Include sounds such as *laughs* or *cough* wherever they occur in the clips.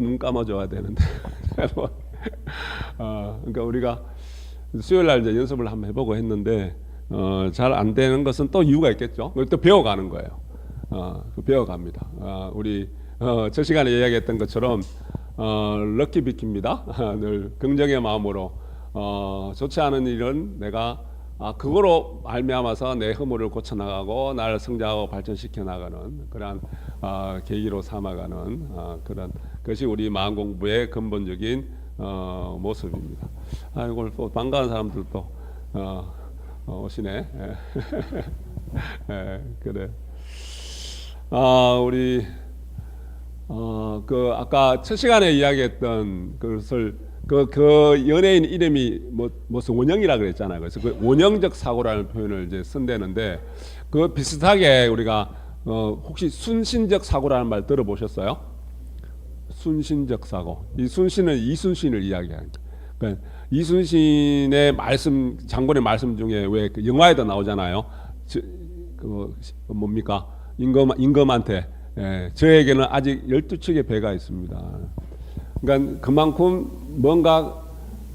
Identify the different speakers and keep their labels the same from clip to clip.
Speaker 1: 눈 감아줘야 되는데. *laughs* 어, 그러니까 우리가 수요일 날 이제 연습을 한번 해보고 했는데 어, 잘 안 되는 것은 또 이유가 있겠죠. 또 배워가는 거예요. 어, 그 배워갑니다. 어, 우리 어, 저 시간에 이야기했던 것처럼 어, 럭키 비키입니다. *laughs* 늘 긍정의 마음으로 어, 좋지 않은 일은 내가 아, 그거로 말미암아서 내 허물을 고쳐 나가고 나를 성장하고 발전시켜 나가는 그러한 어, 계기로 삼아가는 어, 그런 것이 우리 마음 공부의 근본적인 어, 모습입니다. 아이고 또 반가운 사람들 또 어, 어, 오시네. 예. *laughs* 예, 그래. 아 우리 어, 그 아까 첫 시간에 이야기했던 그것을 그, 그 연예인 이름이 뭐 무슨 원형이라 그랬잖아요. 그래서 그 원형적 사고라는 표현을 이제 쓴다는데 그 비슷하게 우리가 어, 혹시 순신적 사고라는 말 들어보셨어요? 순신적 사고. 이 순신은 이순신을 이야기하는 거예요. 그러니까 이순신의 말씀 장군의 말씀 중에 왜 그 영화에도 나오잖아요. 저, 그 뭡니까 임금 임금한테 예, 저에게는 아직 열두 척의 배가 있습니다. 그러니까 그만큼 뭔가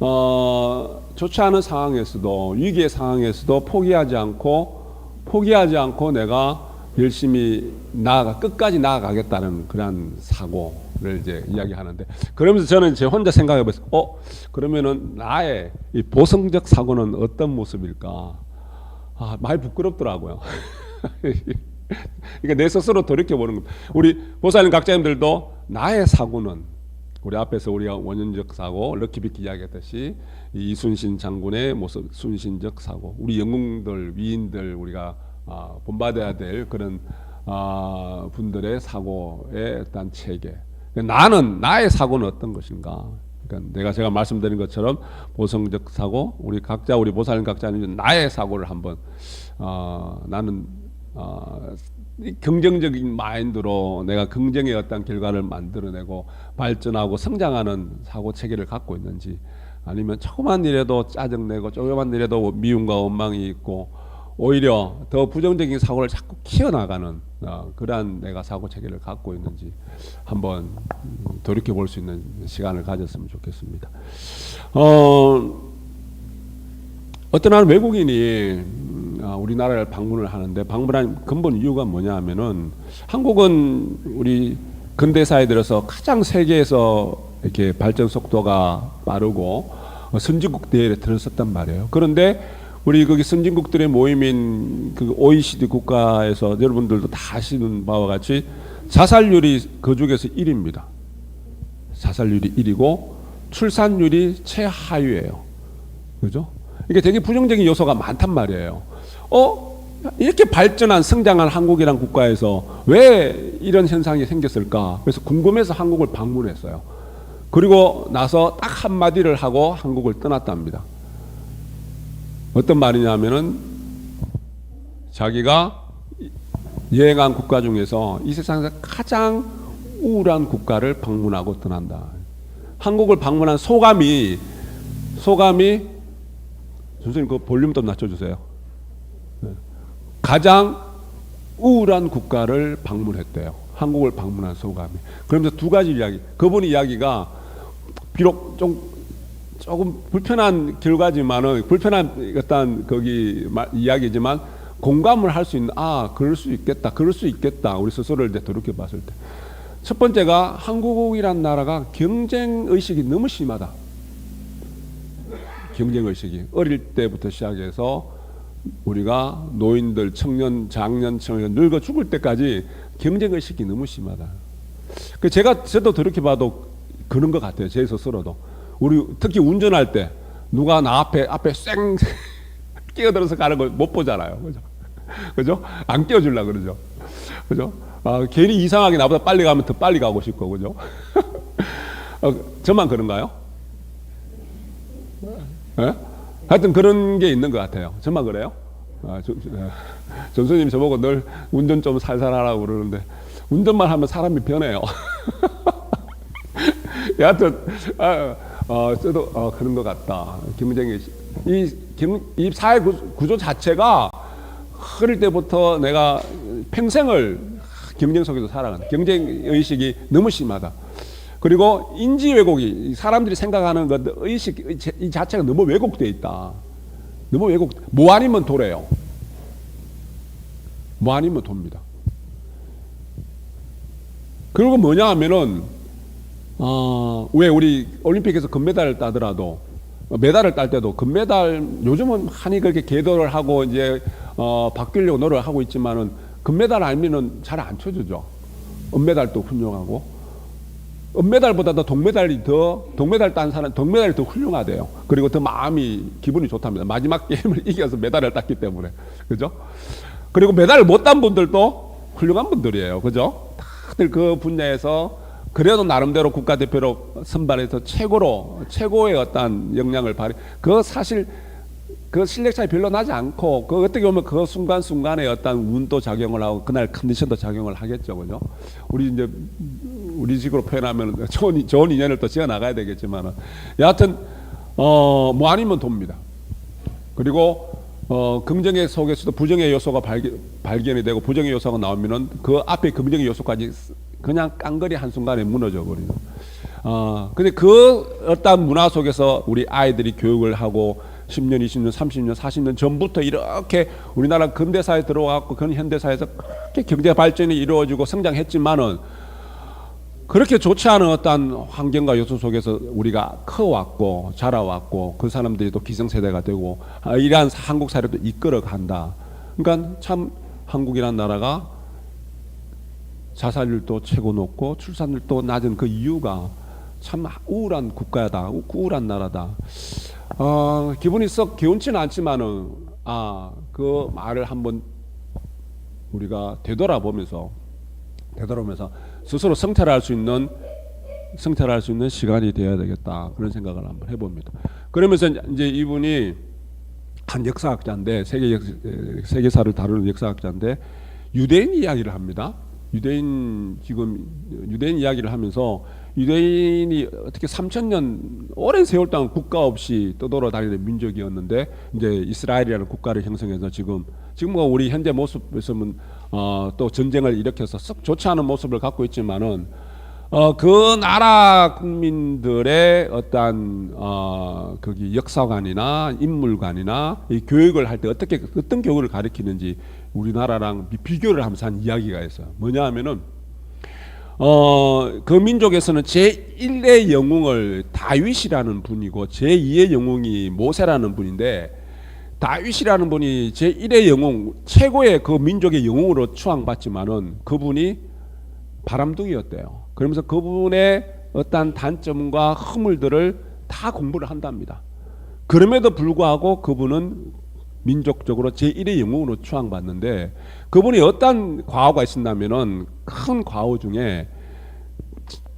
Speaker 1: 어, 좋지 않은 상황에서도 위기의 상황에서도 포기하지 않고 포기하지 않고 내가 열심히 나아가 끝까지 나아가겠다는 그런 사고 를 이제 이야기하는데 그러면서 저는 제 혼자 생각해 봤어요. 어 그러면은 나의 이 보성적 사고는 어떤 모습일까? 아 많이 부끄럽더라고요. *laughs* 그러니까 내 스스로 돌이켜 보는 겁니다. 우리 보살님 각자님들도 나의 사고는 우리 앞에서 우리가 원년적 사고, 럭키비키 이야기했듯이 이 이순신 장군의 모습, 순신적 사고, 우리 영웅들, 위인들 우리가 아, 본받아야 될 그런 아, 분들의 사고의 어떤 체계. 나는 나의 사고는 어떤 것인가? 그러니까 내가 제가 말씀드린 것처럼 보성적 사고, 우리 각자 우리 보살님 각자는 나의 사고를 한번 어, 나는 어, 이 긍정적인 마인드로 내가 긍정의 어떤 결과를 만들어내고 발전하고 성장하는 사고 체계를 갖고 있는지 아니면 조그만 일에도 짜증내고 조그만 일에도 미움과 원망이 있고 오히려 더 부정적인 사고를 자꾸 키워나가는 어, 그러한 내가 사고 체계를 갖고 있는지 한번 음, 돌이켜 볼 수 있는 시간을 가졌으면 좋겠습니다. 어, 어떤 한 외국인이 음, 아, 우리나라를 방문을 하는데 방문한 근본 이유가 뭐냐 하면은 한국은 우리 근대사에 들어서 가장 세계에서 이렇게 발전 속도가 빠르고 어, 선진국 대회에 들었었단 말이에요. 그런데 우리 거기 선진국들의 모임인 그 OECD 국가에서 여러분들도 다 아시는 바와 같이 자살률이 그 중에서 1위입니다. 자살률이 1위고 출산율이 최하위예요. 그죠? 이게 되게 부정적인 요소가 많단 말이에요. 어? 이렇게 발전한 성장한 한국이란 국가에서 왜 이런 현상이 생겼을까? 그래서 궁금해서 한국을 방문했어요. 그리고 나서 딱 한마디를 하고 한국을 떠났답니다. 어떤 말이냐면은 자기가 여행한 국가 중에서 이 세상에서 가장 우울한 국가를 방문하고 떠난다. 한국을 방문한 소감이 소감이 선생님 그 볼륨 좀 낮춰주세요. 네. 가장 우울한 국가를 방문했대요. 한국을 방문한 소감이. 그러면서 두 가지 이야기. 그분 이야기가 비록 좀 조금 불편한 결과지만은 불편한 어떤 거기 이야기지만 공감을 할 수 있는 아 그럴 수 있겠다 그럴 수 있겠다 우리 스스로를 돌이켜 봤을 때 첫 번째가 한국이란 나라가 경쟁 의식이 너무 심하다. 경쟁 의식이 어릴 때부터 시작해서 우리가 노인들, 청년, 장년, 청년 늙어 죽을 때까지 경쟁 의식이 너무 심하다. 그 제가 저도 그렇게 봐도 그런 것 같아요. 제 스스로도 우리 특히 운전할 때 누가 나 앞에 앞에 쌩 *laughs* 끼어들어서 가는 걸 못 보잖아요. 그죠? 그죠? 안 끼워주려 그러죠. 그죠? 아, 괜히 이상하게 나보다 빨리 가면 더 빨리 가고 싶고 그죠? *laughs* 어, 저만 그런가요? 예? 하여튼 그런 게 있는 것 같아요. 저만 그래요? 아, 저, 예. 전수님 저보고 늘 운전 좀 살살 하라고 그러는데 운전만 하면 사람이 변해요. *laughs* 여하튼 아, 어, 저도 어, 그런 것 같다. 김은정이 이, 김, 이 사회 구조 자체가 어릴 때부터 내가 평생을 경쟁 속에서 살아간 경쟁 의식이 너무 심하다. 그리고 인지 왜곡이 사람들이 생각하는 것 의식 이 자체가 너무 왜곡돼 있다. 너무 왜곡. 뭐 아니면 도래요. 뭐 아니면 돕니다. 그리고 뭐냐 하면은 어, 왜 우리 올림픽에서 금메달을 따더라도 메달을 딸 때도 금메달 요즘은 한이 그렇게 계도를 하고 이제 어, 바뀌려고 노력을 하고 있지만은 금메달 아니면은 잘 안 쳐주죠. 은메달도 훌륭하고 은메달보다도 동메달이 더 동메달 딴 사람 동메달이 더 훌륭하대요. 그리고 더 마음이 기분이 좋답니다. 마지막 *laughs* 게임을 이겨서 메달을 땄기 때문에 그죠? 그리고 메달을 못 딴 분들도 훌륭한 분들이에요. 그죠? 다들 그 분야에서 그래도 나름대로 국가대표로 선발해서 최고로 최고의 어떤 역량을 발휘. 그 사실 그 실력 차이 별로 나지 않고 그 어떻게 보면 그 순간 순간에 어떤 운도 작용을 하고 그날 컨디션도 작용을 하겠죠, 그죠? 우리 이제 우리 식으로 표현하면 좋은 좋은 인연을 또 지어 나가야 되겠지만은 여하튼 어뭐 아니면 돕니다. 그리고 어, 긍정의 속에서도 부정의 요소가 발견, 발견이 되고 부정의 요소가 나오면은 그 앞에 긍정의 요소까지 그냥 깡거리 한순간에 무너져 버리는. 어, 근데 그 어떤 문화 속에서 우리 아이들이 교육을 하고 10년, 20년, 30년, 40년 전부터 이렇게 우리나라 근대사에 들어와갖고 그 현대사에서 그렇게 경제 발전이 이루어지고 성장했지만은 그렇게 좋지 않은 어떤 환경과 요소 속에서 우리가 커왔고 자라왔고 그 사람들이 또 기성세대가 되고 아, 이러한 한국 사회를 또 이끌어 간다. 그러니까 참 한국이란 나라가 자살률도 최고 높고 출산율도 낮은 그 이유가 참 우울한 국가다, 우울한 나라다. 어, 기분이 썩 개운치는 않지만은 아, 그 말을 한번 우리가 되돌아보면서 되돌아보면서 스스로 성찰 할 수 있는 성찰할 수 있는 시간이 되어야 되겠다 그런 생각을 한번 해봅니다. 그러면서 이제 이분이 한 역사학자인데 세계 역, 세계사를 다루는 역사학자인데 유대인 이야기를 합니다. 유대인 지금 유대인 이야기를 하면서 유대인이 어떻게 3천 년 오랜 세월 동안 국가 없이 떠돌아다니는 민족이었는데 이제 이스라엘이라는 국가를 형성해서 지금 지금 뭐 우리 현재 모습에서는 어, 또 전쟁을 일으켜서 썩 좋지 않은 모습을 갖고 있지만은 어, 그 나라 국민들의 어떤 어, 거기 역사관이나 인물관이나 이 교육을 할 때 어떻게 어떤 교육을 가르치는지 우리나라랑 비- 비교를 하면서 한 이야기가 있어요. 뭐냐 하면은 어, 그 민족에서는 제1의 영웅을 다윗이라는 분이고 제2의 영웅이 모세라는 분인데 다윗이라는 분이 제1의 영웅 최고의 그 민족의 영웅으로 추앙받지만은 그분이 바람둥이였대요. 그러면서 그분의 어떤 단점과 허물들을 다 공부를 한답니다. 그럼에도 불구하고 그분은 민족적으로 제1의 영웅으로 추앙받는데 그분이 어떤 과오가 있었냐면은 큰 과오 중에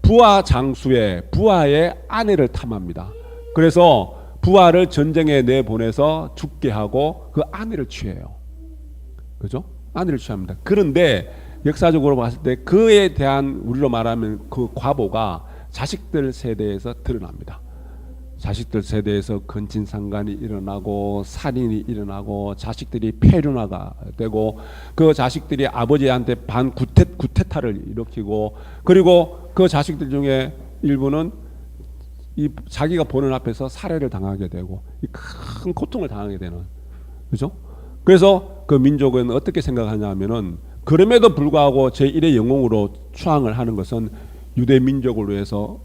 Speaker 1: 부하 장수의 부하의 아내를 탐합니다. 그래서 부하를 전쟁에 내보내서 죽게 하고 그 아내를 취해요. 그죠? 아내를 취합니다. 그런데 역사적으로 봤을 때 그에 대한 우리로 말하면 그 과보가 자식들 세대에서 드러납니다. 자식들 세대에서 근친상간이 일어나고 살인이 일어나고 자식들이 폐륜화가 되고 그 자식들이 아버지한테 반 구태 구태타를 일으키고 그리고 그 자식들 중에 일부는 이 자기가 보는 앞에서 살해를 당하게 되고 이큰 고통을 당하게 되는 그죠? 그래서 그 민족은 어떻게 생각하냐면은 그럼에도 불구하고 제1의 영웅으로 추앙을 하는 것은 유대 민족을 위해서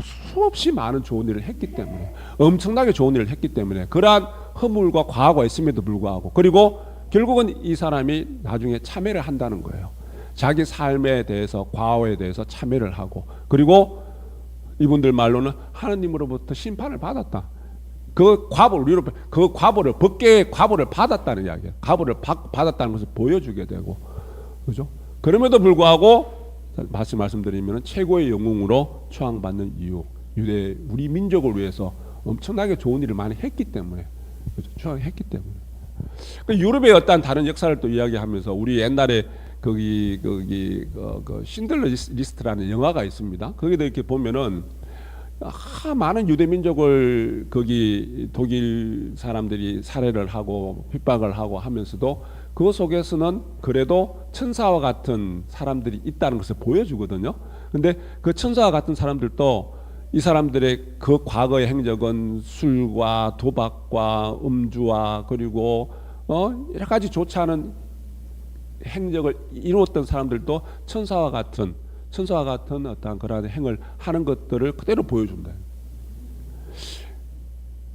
Speaker 1: 수없이 많은 좋은 일을 했기 때문에 엄청나게 좋은 일을 했기 때문에 그러한 허물과 과거가 있음에도 불구하고 그리고 결국은 이 사람이 나중에 참여를 한다는 거예요. 자기 삶에 대해서 과거에 대해서 참여를 하고 그리고 이분들 말로는 하나님으로부터 심판을 받았다. 그 과보를 우리로 그 과보를 법계의 과보를 받았다는 이야기예요. 과보를 받, 받았다는 것을 보여주게 되고 그죠? 그럼에도 불구하고 다시 말씀드리면 최고의 영웅으로 추앙받는 이유 유대 우리 민족을 위해서 엄청나게 좋은 일을 많이 했기 때문에 그죠? 추앙했기 때문에 그 유럽의 어떤 다른 역사를 또 이야기하면서 우리 옛날에 거기 거기 그, 그 신들러 리스- 리스트라는 영화가 있습니다. 거기도 이렇게 보면은 아, 많은 유대 민족을 거기 독일 사람들이 살해를 하고 핍박을 하고 하면서도 그 속에서는 그래도 천사와 같은 사람들이 있다는 것을 보여주거든요. 근데 그 천사와 같은 사람들도 이 사람들의 그 과거의 행적은 술과 도박과 음주와 그리고 어 여러 가지 좋지 않은 행적을 이루었던 사람들도 천사와 같은 천사와 같은 어떠한 그러한 행을 하는 것들을 그대로 보여준다.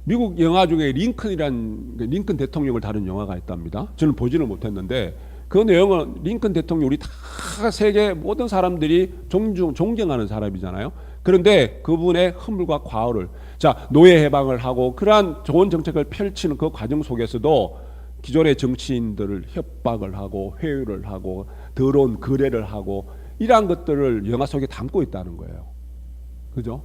Speaker 1: 미국 영화 중에 링컨이란 그 링컨 대통령을 다룬 영화가 있답니다. 저는 보지는 못했는데 그 내용은 링컨 대통령 우리 다 세계 모든 사람들이 존중 존경하는 사람이잖아요. 그런데 그분의 허물과 과오를 자 노예 해방을 하고 그러한 좋은 정책을 펼치는 그 과정 속에서도 기존의 정치인들을 협박을 하고 회유를 하고 더러운 거래를 하고 이러한 것들을 영화 속에 담고 있다는 거예요. 그죠?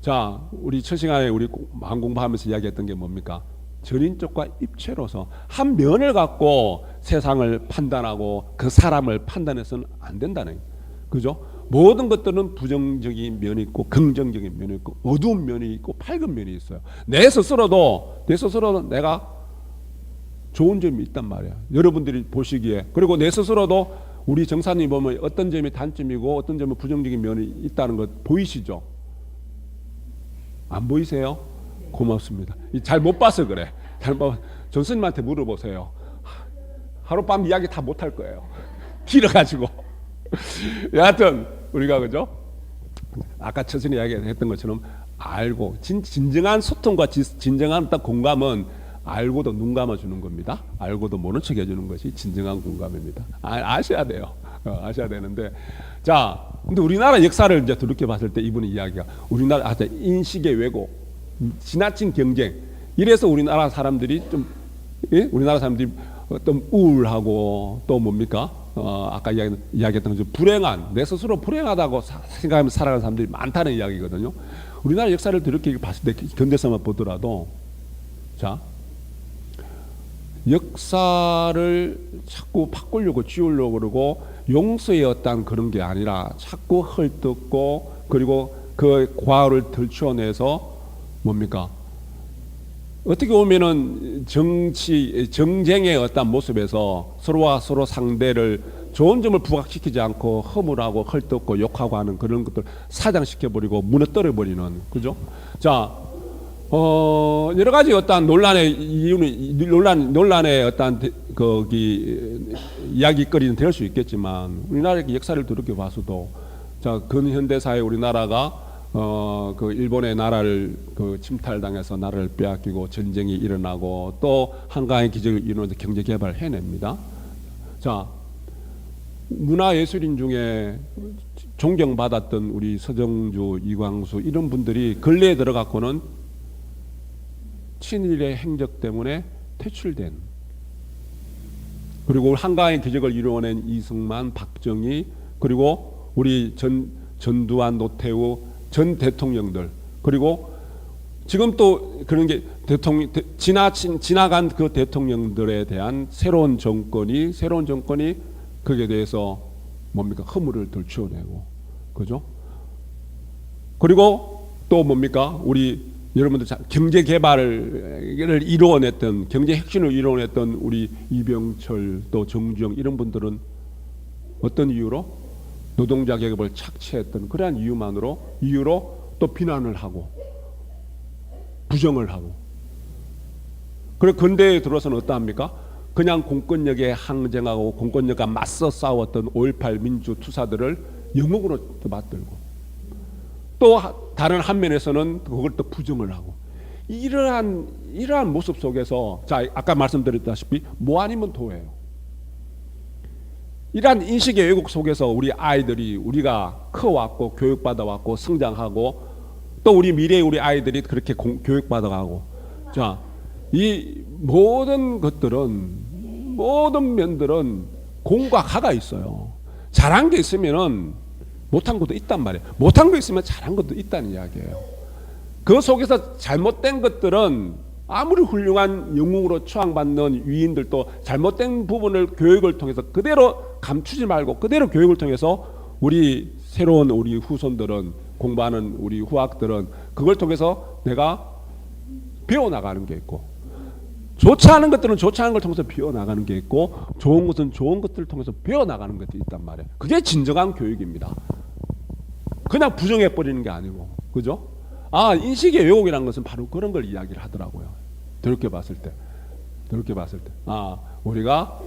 Speaker 1: 자, 우리 첫 시간에 우리 마음 공부하면서 이야기했던 게 뭡니까? 전인적과 입체로서 한 면을 갖고 세상을 판단하고 그 사람을 판단해서는 안 된다는. 그죠? 모든 것들은 부정적인 면이 있고 긍정적인 면이 있고 어두운 면이 있고 밝은 면이 있어요. 내 스스로도 내 스스로도 내가 좋은 점이 있단 말이야. 여러분들이 보시기에 그리고 내 스스로도 우리 정사님 보면 어떤 점이 단점이고 어떤 점이 부정적인 면이 있다는 것 보이시죠? 안 보이세요? 고맙습니다. 잘 못 봐서 그래. 잘못 전스님한테 물어보세요. 하룻밤 이야기 다 못 할 거예요. *laughs* 길어가지고. *laughs* 여하튼 우리가 그죠? 아까 처선이 이야기했던 것처럼 알고 진, 진정한 소통과 지, 진정한 딱 공감은 알고도 눈 감아주는 겁니다. 알고도 모른 척 해주는 것이 진정한 공감입니다. 아, 아셔야 돼요. 어, 아셔야 되는데 자, 근데 우리나라 역사를 이제 돌이켜 봤을 때 이분의 이야기가 우리나라 아, 인식의 왜곡, 지나친 경쟁 이래서 우리나라 사람들이 좀 예? 우리나라 사람들이 어떤 우울하고 또 뭡니까? 어, 아까 이야기, 이야기했던 것처럼 불행한 내 스스로 불행하다고 사, 생각하면서 살아가는 사람들이 많다는 이야기거든요. 우리나라 역사를 이렇게 봤을 때 견뎌서만 보더라도 자 역사를 자꾸 바꾸려고 지우려고 그러고 용서의 어떤 그런 게 아니라 자꾸 헐뜯고 그리고 그 과오를 들추어내서 뭡니까 어떻게 보면은 정치 정쟁의 어떤 모습에서 서로와 서로 상대를 좋은 점을 부각시키지 않고 허물하고 헐뜯고 욕하고 하는 그런 것들 사장시켜 버리고 무너뜨려 버리는 그죠? 자, 어 여러 가지 어떤 논란의 이유는 논란 논란의 어떤 대- 거기 이야기거리는 될 수 있겠지만 우리나라의 역사를 돌이켜 봐서도 자 근현대사의 우리나라가 어 그 일본의 나라를 그 침탈당해서 나라를 빼앗기고 전쟁이 일어나고 또 한강의 기적을 이루면서 경제 개발을 해냅니다. 자 문화 예술인 중에 존경받았던 우리 서정주, 이광수 이런 분들이 근래에 들어갔고는 친일의 행적 때문에 퇴출된 그리고 한강의 기적을 이루어낸 이승만, 박정희 그리고 우리 전 전두환, 노태우 전 대통령들. 그리고 지금 또 그런 게 대통령 대- 지나친 지나간 그 대통령들에 대한 새로운 정권이 새로운 정권이 거기에 대해서 뭡니까? 허물을 들추어내고. 그죠? 그리고 또 뭡니까? 우리 여러분들 자- 경제 개발을 이루어냈던 경제 혁신을 이루어냈던 우리 이병철 또 정주영 이런 분들은 어떤 이유로? 노동자 계급을 착취했던 그러한 이유만으로 이유로 또 비난을 하고 부정을 하고. 그래 근대에 들어서는 어떠합니까? 그냥 공권력에 항쟁하고 공권력과 맞서 싸웠던 5.18 민주 투사들을 영웅으로 또 맞들고 또 하- 다른 한 면에서는 그걸 또 부정을 하고 이러한 이러한 모습 속에서 자 아까 말씀드렸다시피 뭐 아니면 도예요. 이러한 인식의 왜곡 속에서 우리 아이들이 우리가 커왔고 교육받아 왔고 성장하고 또 우리 미래의 우리 아이들이 그렇게 공- 교육받아 가고 자 이 모든 것들은 모든 면들은 공과 가가 있어요. 잘한 게 있으면은 못한 것도 있단 말이에요. 못한 거 있으면 잘한 것도 있다는 이야기예요. 그 속에서 잘못된 것들은 아무리 훌륭한 영웅으로 추앙받는 위인들도 잘못된 부분을 교육을 통해서 그대로 감추지 말고 그대로 교육을 통해서 우리 새로운 우리 후손들은 공부하는 우리 후학들은 그걸 통해서 내가 배워나가는 게 있고 좋지 않은 것들은 좋지 않은 걸 통해서 배워나가는 게 있고 좋은 것은 좋은 것들을 통해서 배워나가는 것들이 있단 말이에요. 그게 진정한 교육입니다. 그냥 부정해 버리는 게 아니고 그죠? 아 인식의 왜곡이라는 것은 바로 그런 걸 이야기를 하더라고요. 그렇게 봤을 때, 그렇게 봤을 때, 아 우리가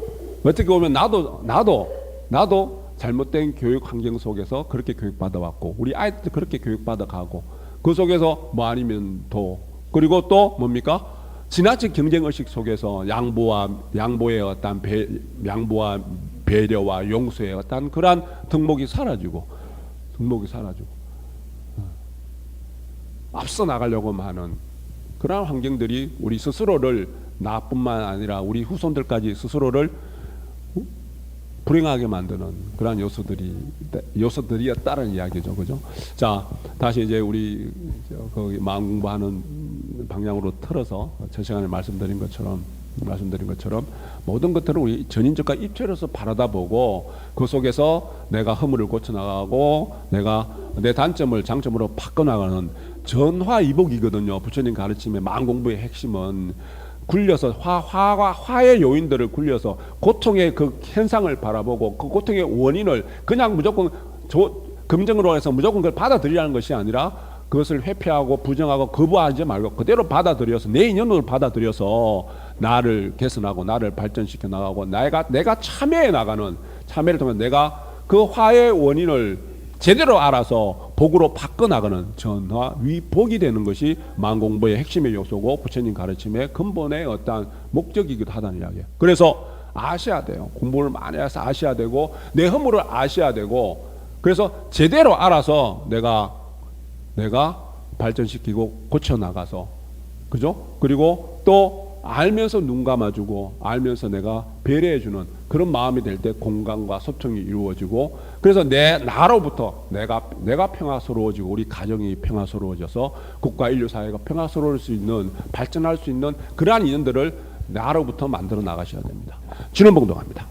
Speaker 1: 어떻게 보면 나도 나도 나도 잘못된 교육 환경 속에서 그렇게 교육 받아 왔고 우리 아이들도 그렇게 교육 받아 가고 그 속에서 뭐 아니면 도 그리고 또 뭡니까 지나친 경쟁 의식 속에서 양보와 양보의 어떤 배, 양보와 배려와 용서의 어떤 그러한 덕목이 사라지고 덕목이 사라지고 어. 앞서 나가려고 하는 그러한 환경들이 우리 스스로를 나뿐만 아니라 우리 후손들까지 스스로를 불행하게 만드는 그러한 요소들이 요소들이었다는 이야기죠, 그죠? 자, 다시 이제 우리 저 거기 마음 공부하는 방향으로 틀어서 저 시간에 말씀드린 것처럼 말씀드린 것처럼 모든 것들을 우리 전인적과 입체로서 바라다 보고 그 속에서 내가 허물을 고쳐 나가고 내가 내 단점을 장점으로 바꿔 나가는 전화 이복이거든요. 부처님 가르침의 마음 공부의 핵심은 굴려서 화, 화와 화의 요인들을 굴려서 고통의 그 현상을 바라보고 그 고통의 원인을 그냥 무조건 조, 긍정으로 해서 무조건 그걸 받아들이라는 것이 아니라 그것을 회피하고 부정하고 거부하지 말고 그대로 받아들여서 내 인연으로 받아들여서 나를 개선하고 나를 발전시켜 나가고 내가 내가 참여해 나가는 참여를 통해 내가 그 화의 원인을 제대로 알아서 복으로 바꿔 나가는 전화 위복이 되는 것이 만공부의 핵심의 요소고 부처님 가르침의 근본의 어떠한 목적이기도 하다는 이야기예요. 그래서 아셔야 돼요. 공부를 많이 해서 아셔야 되고 내 허물을 아셔야 되고 그래서 제대로 알아서 내가 내가 발전시키고 고쳐 나가서 그죠? 그리고 또 알면서 눈 감아주고 알면서 내가 배려해주는 그런 마음이 될 때 공감과 소통이 이루어지고 그래서 내 나로부터 내가 내가 평화스러워지고 우리 가정이 평화스러워져서 국가 인류 사회가 평화스러울 수 있는 발전할 수 있는 그러한 인연들을 나로부터 만들어 나가셔야 됩니다. 진원봉도 갑니다.